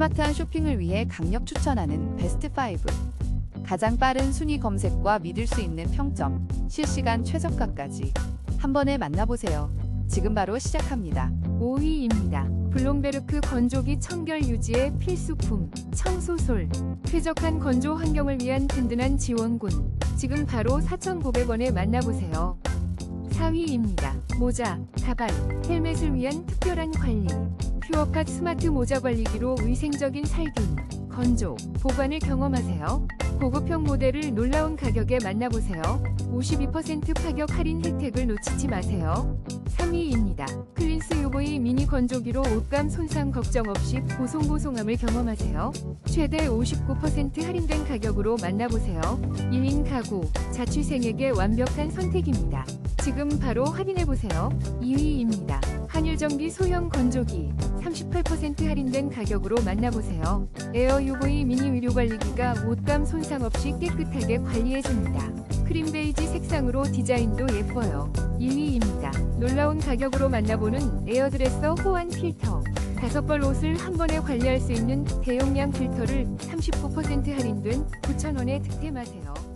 스마트한 쇼핑을 위해 강력 추천하는 베스트 5. 가장 빠른 순위 검색과 믿을 수 있는 평점, 실시간 최저가까지 한 번에 만나보세요. 지금 바로 시작합니다. 5위입니다. 블룸베르크 건조기 청결 유지의 필수품 청소솔 쾌적한 건조 환경을 위한 든든한 지원군 지금 바로 4,900원에 만나보세요. 4위입니다. 모자, 가발, 헬멧을 위한 특별한 관리 퓨어컷 스마트 모자 관리기로 위생적인 살균, 건조, 보관을 경험하세요. 고급형 모델을 놀라운 가격에 만나보세요. 52% 파격 할인 혜택을 놓치지 마세요. 3위입니다. 클린스 UV 미니 건조기로 옷감 손상 걱정 없이 보송보송함을 경험하세요. 최대 59% 할인된 가격으로 만나보세요. 1인 가구, 자취생에게 완벽한 선택입니다. 지금 바로 확인해보세요. 2위입니다. 한일전기 소형 건조기 38% 할인된 가격으로 만나보세요. 에어 UV 미니 위료 관리기가 옷감 손상 없이 깨끗하게 관리해줍니다. 크림 베이지 색상으로 디자인도 예뻐요. 2위입니다. 놀라운 가격으로 만나보는 에어드레서 호환 필터. 다섯 벌 옷을 한 번에 관리할 수 있는 대용량 필터를 39% 할인된 9,000원에 득템하세요.